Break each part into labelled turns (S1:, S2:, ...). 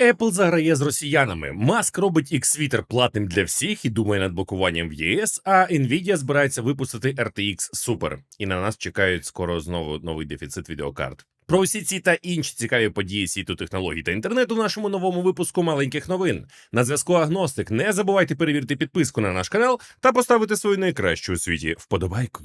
S1: Apple заграє з росіянами. Маск робить X-Twitter платним для всіх і думає над блокуванням в ЄС. А Nvidia збирається випустити RTX Super. І на нас чекають скоро знову новий дефіцит відеокарт. Про усі ці та інші цікаві події світу технологій та інтернету в нашому новому випуску маленьких новин. На зв'язку Агностик. Не забувайте перевірити підписку на наш канал та поставити свою найкращу у світі вподобайку.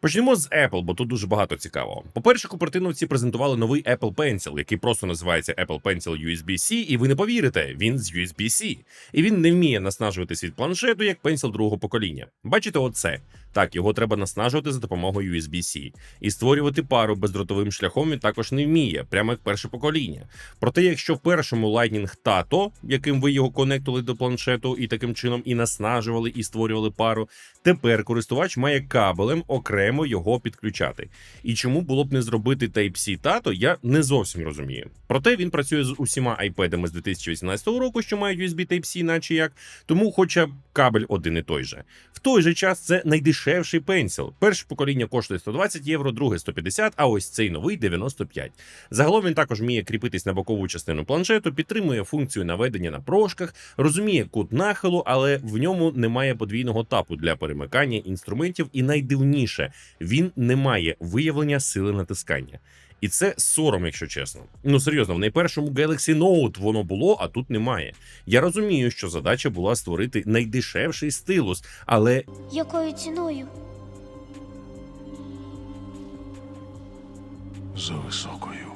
S1: Почнемо з Apple, бо тут дуже багато цікавого. По-перше, купертиновці презентували новий Apple Pencil, який просто називається Apple Pencil USB-C, і ви не повірите, він з USB-C. І він не вміє наснажуватись від планшету як Pencil другого покоління. Бачите, оце. Так, його треба наснажувати за допомогою USB-C. І створювати пару бездротовим шляхом він також не вміє, прямо як перше покоління. Проте, якщо в першому Lightning Tato, яким ви його конектували до планшету і таким чином і наснажували, і створювали пару, тепер користувач має кабелем окремо його підключати. І чому було б не зробити Type-C Tato, я не зовсім розумію. Проте він працює з усіма iPad з 2018 року, що мають USB Type-C, наче як, тому хоча б кабель один і той же. В той же час це найдешевший пенсіл. Перше покоління коштує 120 євро, друге 150, а ось цей новий 95. Загалом він також вміє кріпитись на бокову частину планшету, підтримує функцію наведення на прошках, розуміє кут нахилу, але в ньому немає подвійного тапу для перемикання інструментів. І найдивніше, він не має виявлення сили натискання. І це сором, якщо чесно. Ну серйозно, в найпершому Galaxy Note воно було, а тут немає. Я розумію, що задача була створити найдешевший стилус, але
S2: Якою ціною?
S3: за високою.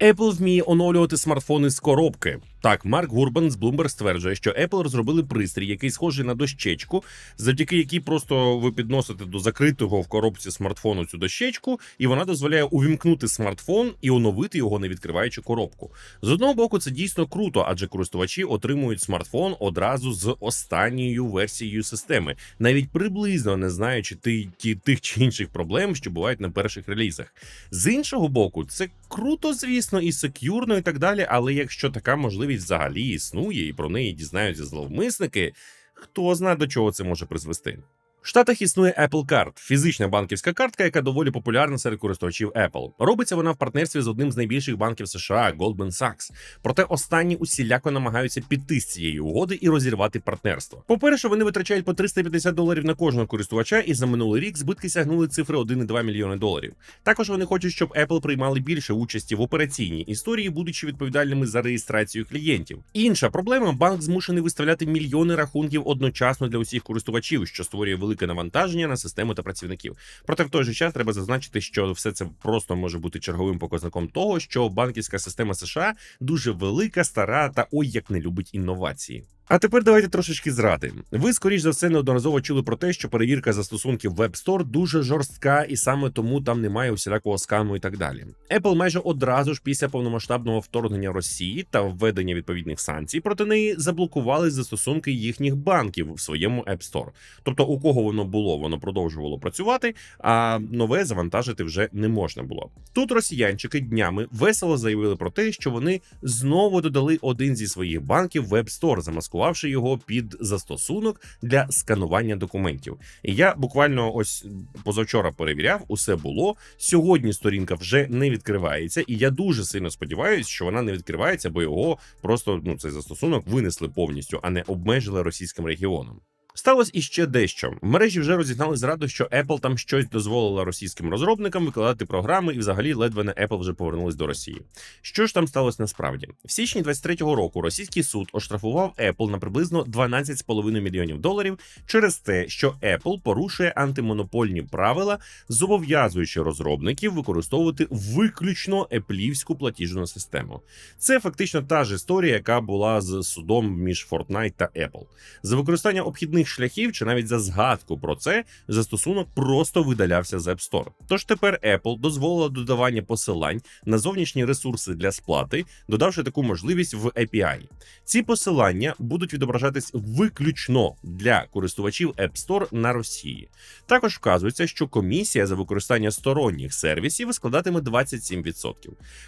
S1: Apple вміє оновлювати смартфони з коробки. Так, Марк Гурбан з Bloomberg стверджує, що Apple розробили пристрій, який схожий на дощечку, завдяки якій просто ви підносите до закритого в коробці смартфону цю дощечку, і вона дозволяє увімкнути смартфон і оновити його, не відкриваючи коробку. З одного боку, це дійсно круто, адже користувачі отримують смартфон одразу з останньою версією системи, навіть приблизно не знаючи ти, ті, тих чи інших проблем, що бувають на перших релізах. З іншого боку, це круто, звісно, і сек'юрно, і так далі. Але якщо така можливість взагалі існує, і про неї дізнаються зловмисники, хто знає до чого це може призвести. Штатах існує Apple Card – фізична банківська картка, яка доволі популярна серед користувачів Apple. Робиться вона в партнерстві з одним з найбільших банків США Goldman Sachs. Проте останні усіляко намагаються піти з цієї угоди і розірвати партнерство. По-перше, вони витрачають по 350 доларів на кожного користувача, і за минулий рік збитки сягнули цифри 1,2 мільйони доларів. Також вони хочуть, щоб Apple приймали більше участі в операційній історії, будучи відповідальними за реєстрацію клієнтів. Інша проблема банк змушений виставляти мільйони рахунків одночасно для усіх користувачів, що створює велике навантаження на систему та працівників. Проте в той же час треба зазначити, що все це просто може бути черговим показником того, що банківська система США дуже велика, стара та ой як не любить інновації. А тепер давайте трошечки зради. Ви, скоріш за все, неодноразово чули про те, що перевірка застосунків Web Store дуже жорстка, і саме тому там немає усілякого скану і так далі. Apple майже одразу ж після повномасштабного вторгнення Росії та введення відповідних санкцій проти неї заблокували застосунки їхніх банків в своєму App Store. Тобто, у кого воно було, воно продовжувало працювати, а нове завантажити вже не можна було. Тут росіянчики днями весело заявили про те, що вони знову додали один зі своїх банків в App Store, замаскувавши його під застосунок для сканування документів. І я буквально ось позавчора перевіряв, усе було. Сьогодні сторінка вже не відкривається, і я дуже сильно сподіваюся, що вона не відкривається, бо його просто ну цей застосунок винесли повністю, а не обмежили російським регіоном. Сталося іще дещо. В мережі вже розігнали зраду, що Apple там щось дозволила російським розробникам викладати програми, і взагалі ледве не Apple вже повернулись до Росії. Що ж там сталося насправді? В січні 23-го року російський суд оштрафував Apple на приблизно 12,5 мільйонів доларів через те, що Apple порушує антимонопольні правила, зобов'язуючи розробників використовувати виключно еплівську платіжну систему. Це фактично та ж історія, яка була з судом між Fortnite та Apple. За використання обхідних шляхів чи навіть за згадку про це застосунок просто видалявся з App Store. Тож тепер Apple дозволила додавання посилань на зовнішні ресурси для сплати, додавши таку можливість в API. Ці посилання будуть відображатись виключно для користувачів App Store на Росії. Також вказується, що комісія за використання сторонніх сервісів складатиме 27%.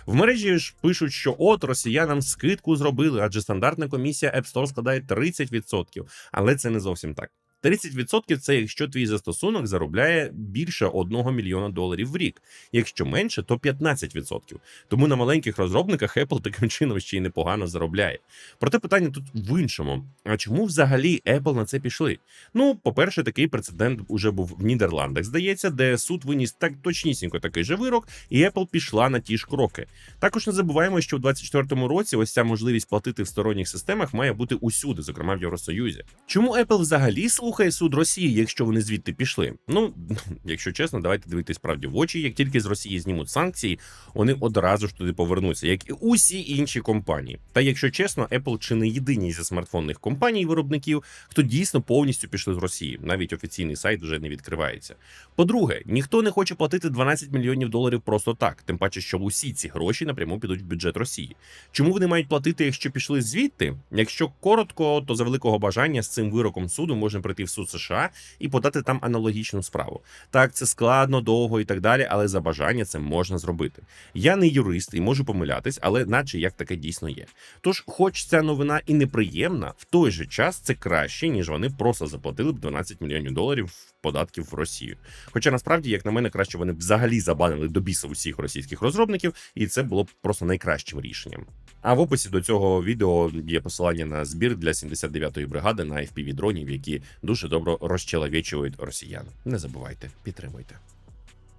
S1: В мережі ж пишуть, що от росіянам скидку зробили, адже стандартна комісія App Store складає 30%. Але це не зовсім так. 30% це якщо твій застосунок заробляє більше 1 мільйона доларів в рік. Якщо менше, то 15%. Тому на маленьких розробниках Apple таким чином ще й непогано заробляє. Проте питання тут в іншому: а чому взагалі Apple на це пішли? Ну, по-перше, такий прецедент уже був в Нідерландах, здається, де суд виніс так точнісінько такий же вирок, і Apple пішла на ті ж кроки. Також не забуваємо, що в 2024 році ось ця можливість платити в сторонніх системах має бути усюди, зокрема в Євросоюзі. Чому Apple взагалі слухає суд Росії, якщо вони звідти пішли? Ну, якщо чесно, давайте дивитись правді в очі. Як тільки з Росії знімуть санкції, вони одразу ж туди повернуться, як і усі інші компанії. Та якщо чесно, Apple чи не єдині зі смартфонних компаній виробників, хто дійсно повністю пішли з Росії. Навіть офіційний сайт вже не відкривається. По-друге, ніхто не хоче платити 12 мільйонів доларів просто так, тим паче, що усі ці гроші напряму підуть в бюджет Росії. Чому вони мають платити, якщо пішли звідти? Якщо коротко, то за великого бажання з цим вироком суду можна прийти в суд США і подати там аналогічну справу. Так, це складно, довго і так далі, але за бажання це можна зробити. Я не юрист і можу помилятись, але наче як таке дійсно є. Тож, хоч ця новина і неприємна, в той же час це краще, ніж вони просто заплатили б 12 мільйонів доларів податків в Росію. Хоча насправді, як на мене, краще вони б взагалі забанили до біса усіх російських розробників, і це було б просто найкращим рішенням. А в описі до цього відео є посилання на збір для 79-ї бригади на fpv дронів, які дуже добре розчеловічують росіян. Не забувайте, підтримуйте.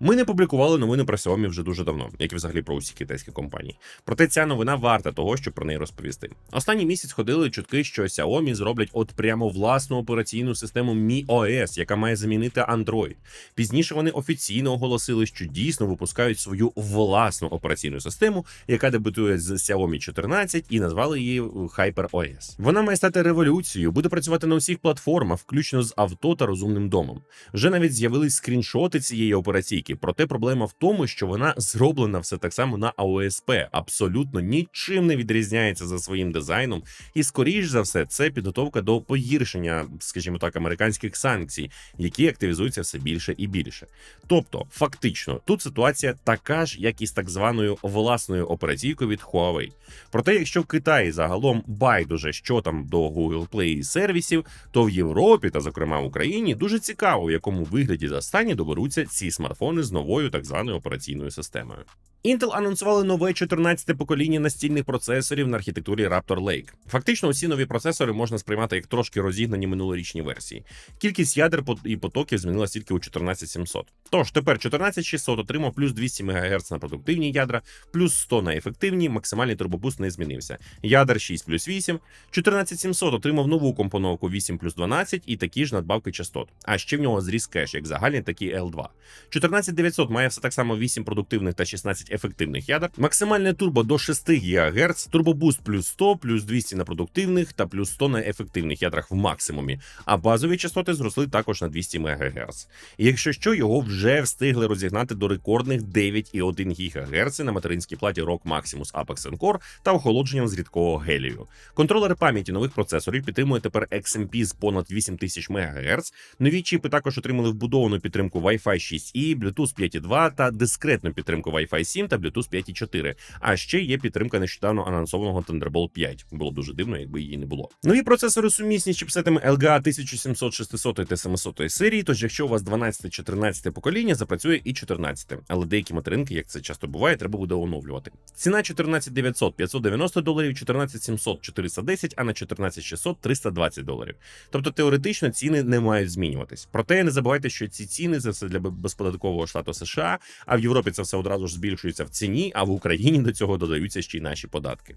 S1: Ми не публікували новини про Xiaomi вже дуже давно, як і взагалі про усі китайські компанії. Проте ця новина варта того, щоб про неї розповісти. Останній місяць ходили чутки, що Xiaomi зроблять от прямо власну операційну систему Mi OS, яка має замінити Android. Пізніше вони офіційно оголосили, що дійсно випускають свою власну операційну систему, яка дебютує з Xiaomi 14 і назвали її Hyper OS. Вона має стати революцією, буде працювати на усіх платформах, включно з авто та розумним домом. Вже навіть з'явились скріншоти цієї операційки. Проте проблема в тому, що вона зроблена все так само на AOSP, абсолютно нічим не відрізняється за своїм дизайном, і скоріш за все, це підготовка до погіршення, скажімо так, американських санкцій, які активізуються все більше і більше. Тобто, фактично, тут ситуація така ж, як і з так званою власною операційкою від Huawei. Проте, якщо в Китаї загалом байдуже, що там до Google Play і сервісів, то в Європі та, зокрема, в Україні, дуже цікаво, в якому вигляді за стані доберуться ці смартфони з новою так званою операційною системою. Intel анонсували нове 14-те покоління настільних процесорів на архітектурі Raptor Lake. Фактично, усі нові процесори можна сприймати як трошки розігнані минулорічні версії. Кількість ядер і потоків змінилася тільки у 14700. Тож тепер 14600 отримав плюс 200 МГц на продуктивні ядра, плюс 100 на ефективні, максимальний турбобуст не змінився. Ядер 6 плюс 8, 14700 отримав нову компоновку 8 плюс 12 і такі ж надбавки частот. А ще в нього зріс кеш, як загальний, так і L2. 14900 має все так само 8 продуктивних та 16 ефективних ядер, максимальне турбо до 6 ГГц, турбобуст плюс 100, плюс 200 на продуктивних та плюс 100 на ефективних ядрах в максимумі. А базові частоти зросли також на 200 МГц. І якщо що, його вже встигли розігнати до рекордних 9,1 ГГц на материнській платі ROG Maximus Apex Core та охолодженням з рідкого гелію. Контролери пам'яті нових процесорів підтримує тепер XMP з понад 8000 МГц. Нові чіпи також отримали вбудовану підтримку Wi-Fi 6E, Bluetooth 5.2 та дискретну підтримку Wi-Fi 7 та Bluetooth 5.4. А ще є підтримка нещодавно анонсованого Thunderbolt 5. Було дуже дивно, якби її не було. Нові процесори сумісні з чіпсетами LGA 1700, 600 та 700 серії. Тож, якщо у вас 12-14 покоління, запрацює і 14. Але деякі материнки, як це часто буває, треба буде оновлювати. Ціна 14900 590 доларів, 14700 410, а на 14600 320 доларів. Тобто теоретично ціни не мають змінюватись. Проте не забувайте, що ці ціни це все для безподаткового штату США, а в Європі це все одразу ж збільшується в ціні, а в Україні до цього додаються ще й наші податки.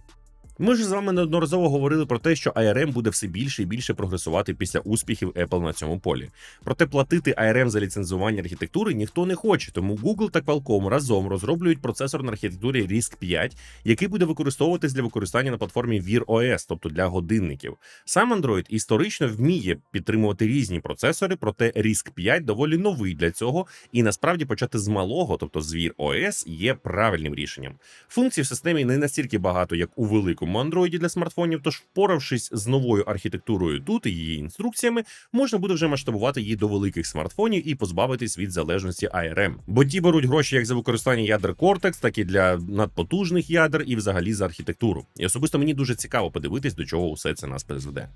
S1: Ми ж з вами неодноразово говорили про те, що ARM буде все більше і більше прогресувати після успіхів Apple на цьому полі. Проте платити ARM за ліцензування архітектури ніхто не хоче, тому Google та Qualcomm разом розроблюють процесор на архітектурі RISC 5, який буде використовуватись для використання на платформі Wear OS, тобто для годинників. Сам Android історично вміє підтримувати різні процесори, проте RISC 5 доволі новий для цього, і насправді почати з малого, тобто з Wear OS, є правильним рішенням. Функцій в системі не настільки багато, як у великому великому андроїді для смартфонів, тож впоравшись з новою архітектурою тут і її інструкціями, можна буде вже масштабувати її до великих смартфонів і позбавитись від залежності ARM. Бо ті беруть гроші як за використання ядер Cortex, так і для надпотужних ядер, і взагалі за архітектуру. І особисто мені дуже цікаво подивитись, до чого усе це нас призведе.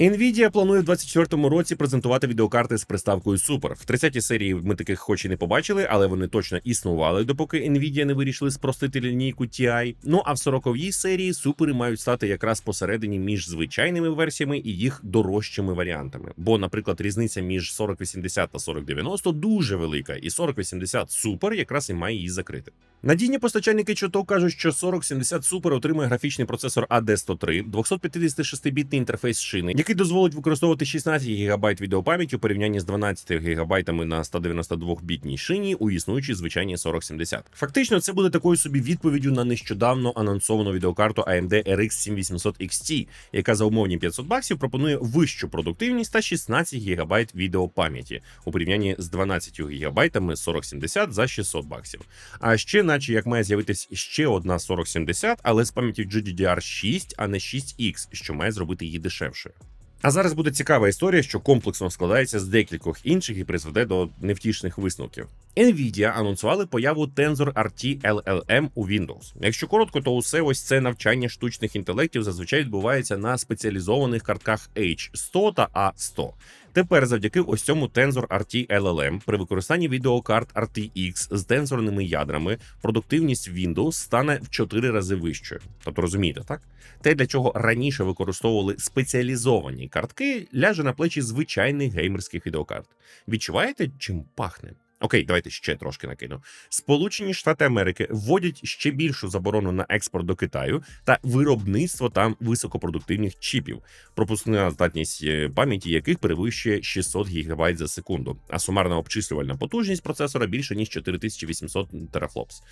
S1: Nvidia планує в 24-му році презентувати відеокарти з приставкою Super. В 30-й серії ми таких хоч і не побачили, але вони точно існували, допоки Nvidia не вирішили спростити лінійку TI. Ну а в 40-й серії супери мають стати якраз посередині між звичайними версіями і їх дорожчими варіантами. Бо, наприклад, різниця між 4080 та 4090 дуже велика, і 4080 Super якраз і має її закрити. Надійні постачальники чуток кажуть, що 4070 Super отримує графічний процесор AD103, 256-бітний інтерфейс шини, який дозволить використовувати 16 ГБ відеопам'яті у порівнянні з 12 ГБ на 192-бітній шині у існуючій звичайній 4070. Фактично, це буде такою собі відповіддю на нещодавно анонсовану відеокарту AMD RX 7800 XT, яка за умовні 500 баксів пропонує вищу продуктивність та 16 ГБ відеопам'яті у порівнянні з 12 ГБ 4070 за 600 баксів. А ще, наче як має з'явитись ще одна 4070, але з пам'яті GDDR6, а не 6X, що має зробити її дешевшою. А зараз буде цікава історія, що комплексно складається з декількох інших і призведе до невтішних висновків. Nvidia анонсували появу Tensor RT LLM у Windows. Якщо коротко, то усе ось це навчання штучних інтелектів зазвичай відбувається на спеціалізованих картках H100 та A100. Тепер, завдяки ось цьому Tensor RT LLM, при використанні відеокарт RTX з тензорними ядрами, продуктивність Windows стане в 4 рази вищою. Тобто розумієте, так? Те, для чого раніше використовували спеціалізовані картки, ляже на плечі звичайних геймерських відеокарт. Відчуваєте, чим пахне? Окей, давайте ще трошки накину. Сполучені Штати Америки вводять ще більшу заборону на експорт до Китаю та виробництво там високопродуктивних чіпів, пропускна здатність е, пам'яті яких перевищує 600 ГБ за секунду, а сумарна обчислювальна потужність процесора більше ніж 4800 терафлопс.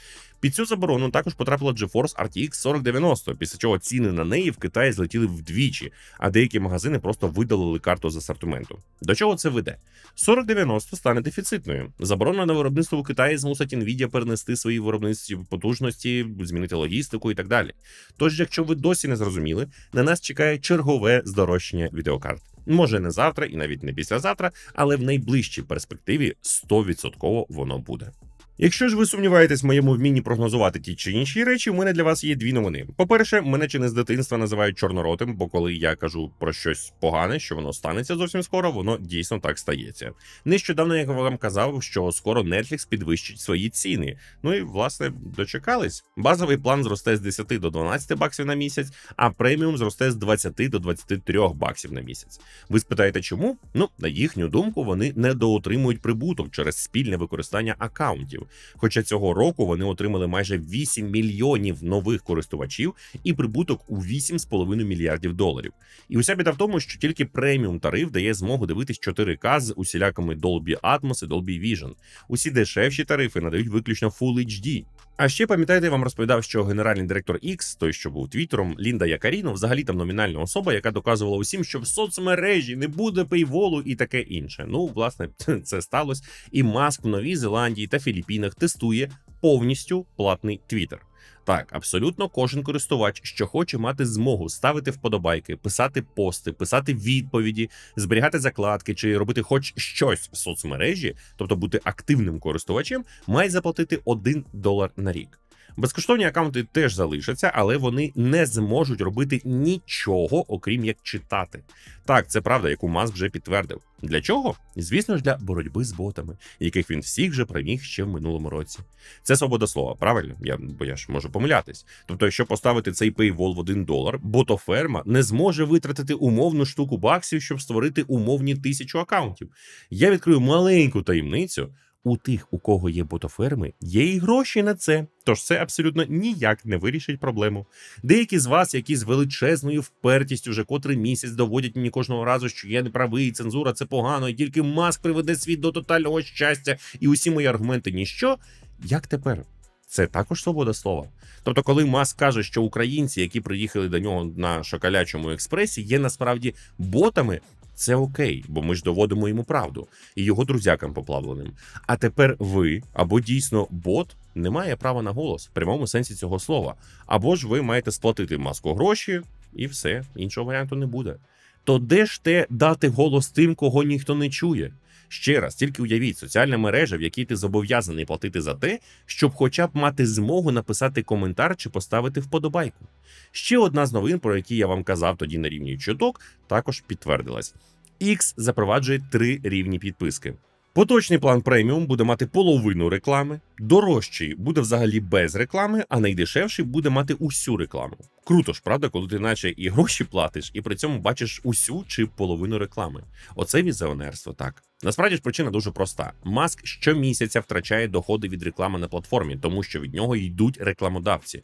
S1: Під цю заборону також потрапила GeForce RTX 4090, після чого ціни на неї в Китаї злетіли вдвічі, а деякі магазини просто видалили карту з асортименту. До чого це веде? 4090 стане дефіцитною. Заборона на виробництво у Китаї змусить Nvidia перенести свої виробництві потужності, змінити логістику і так далі. Тож, якщо ви досі не зрозуміли, на нас чекає чергове здорожчання відеокарт. Може не завтра і навіть не післязавтра, але в найближчій перспективі 100% воно буде. Якщо ж ви сумніваєтесь в моєму вмінні прогнозувати ті чи інші речі, у мене для вас є дві новини. По-перше, мене чи не з дитинства називають чорноротим, бо коли я кажу про щось погане, що воно станеться зовсім скоро, воно дійсно так стається. Нещодавно я вам казав, що скоро Netflix підвищить свої ціни. Ну і власне дочекались. Базовий план зросте з 10 до 12 баксів на місяць, а преміум зросте з 20 до 23 баксів на місяць. Ви спитаєте, чому? Ну, на їхню думку, вони недоотримують прибуток через спільне використання акаунтів. Хоча цього року вони отримали майже 8 мільйонів нових користувачів і прибуток у 8,5 мільярдів доларів. І уся біда в тому, що тільки преміум тариф дає змогу дивитись 4К з усілякими Dolby Atmos і Dolby Vision. Усі дешевші тарифи надають виключно Full HD. А ще пам'ятаєте, я вам розповідав, що генеральний директор X, той, що був твіттером, Лінда Якаріно, взагалі там номінальна особа, яка доказувала усім, що в соцмережі не буде пейволу і таке інше. Ну, власне, це сталося. І Маск в Новій Зеландії та Філіппінах тестує повністю платний твіттер. Так, абсолютно кожен користувач, що хоче мати змогу ставити вподобайки, писати пости, писати відповіді, зберігати закладки чи робити хоч щось в соцмережі, тобто бути активним користувачем, має заплатити 1 долар на рік. Безкоштовні аккаунти теж залишаться, але вони не зможуть робити нічого, окрім як читати. Так, це правда, яку Маск вже підтвердив. Для чого? Звісно ж, для боротьби з ботами, яких він всіх вже приміг ще в минулому році. Це свобода слова, правильно? Я бо я ж можу помилятись. Тобто, якщо поставити цей пейвол в 1 долар, ботоферма не зможе витратити умовну штуку баксів, щоб створити умовні тисячу акаунтів. Я відкрию маленьку таємницю. У тих, у кого є ботоферми, є і гроші на це. Тож це абсолютно ніяк не вирішить проблему. Деякі з вас, які з величезною впертістю вже котрий місяць доводять мені кожного разу, що я не правий, цензура це погано, і тільки маск приведе світ до тотального щастя, і усі мої аргументи ніщо. Як тепер? Це також свобода слова. Тобто, коли Маск каже, що українці, які приїхали до нього на шоколячому експресі, є насправді ботами. Це окей, бо ми ж доводимо йому правду і його друзякам поплавленим. А тепер ви або дійсно бот не має права на голос в прямому сенсі цього слова, або ж ви маєте сплатити маску гроші, і все іншого варіанту не буде. То де ж те дати голос тим, кого ніхто не чує? Ще раз, тільки уявіть, соціальна мережа, в якій ти зобов'язаний платити за те, щоб хоча б мати змогу написати коментар чи поставити вподобайку. Ще одна з новин, про які я вам казав тоді на рівні чуток, також підтвердилась. X запроваджує три рівні підписки. Поточний план преміум буде мати половину реклами, дорожчий буде взагалі без реклами, а найдешевший буде мати усю рекламу. Круто ж, правда, коли ти наче і гроші платиш, і при цьому бачиш усю чи половину реклами. Оце візіонерство, так. Насправді ж причина дуже проста: Маск щомісяця втрачає доходи від реклами на платформі, тому що від нього йдуть рекламодавці.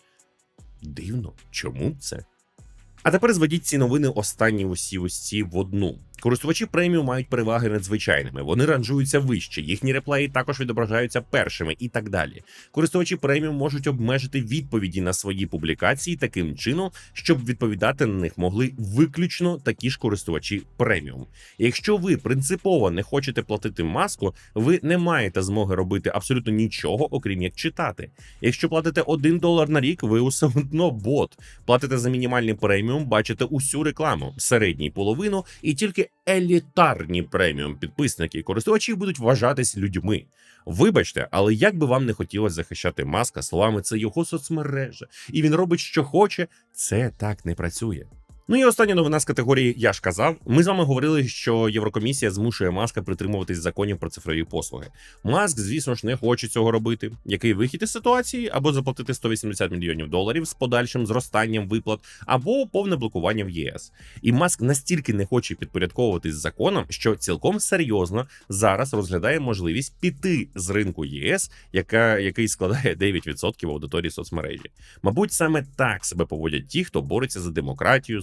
S1: Дивно, чому це? А тепер зведіть ці новини останні усі ось в одну. Користувачі преміум мають переваги над звичайними. Вони ранжуються вище, їхні реплеї також відображаються першими і так далі. Користувачі преміум можуть обмежити відповіді на свої публікації таким чином, щоб відповідати на них могли виключно такі ж користувачі преміум. Якщо ви принципово не хочете платити маску, ви не маєте змоги робити абсолютно нічого, окрім як читати. Якщо платите 1 долар на рік, ви усе одно бот. Платите за мінімальний преміум, бачите усю рекламу, середній половину, і тільки елітарні преміум підписники і користувачі будуть вважатись людьми. Вибачте, але як би вам не хотілося захищати маска словами, це його соцмережа, і він робить, що хоче, це так не працює. Ну і остання новина з категорії Я ж казав. Ми з вами говорили, що Єврокомісія змушує маска притримуватись законів про цифрові послуги. Маск, звісно ж, не хоче цього робити. Який вихід із ситуації? Або заплатити 180 мільйонів доларів з подальшим зростанням виплат, або повне блокування в ЄС. І Маск настільки не хоче підпорядковуватись законам, що цілком серйозно зараз розглядає можливість піти з ринку ЄС, яка який складає 9% аудиторії соцмережі. Мабуть, саме так себе поводять ті, хто бореться за демократію,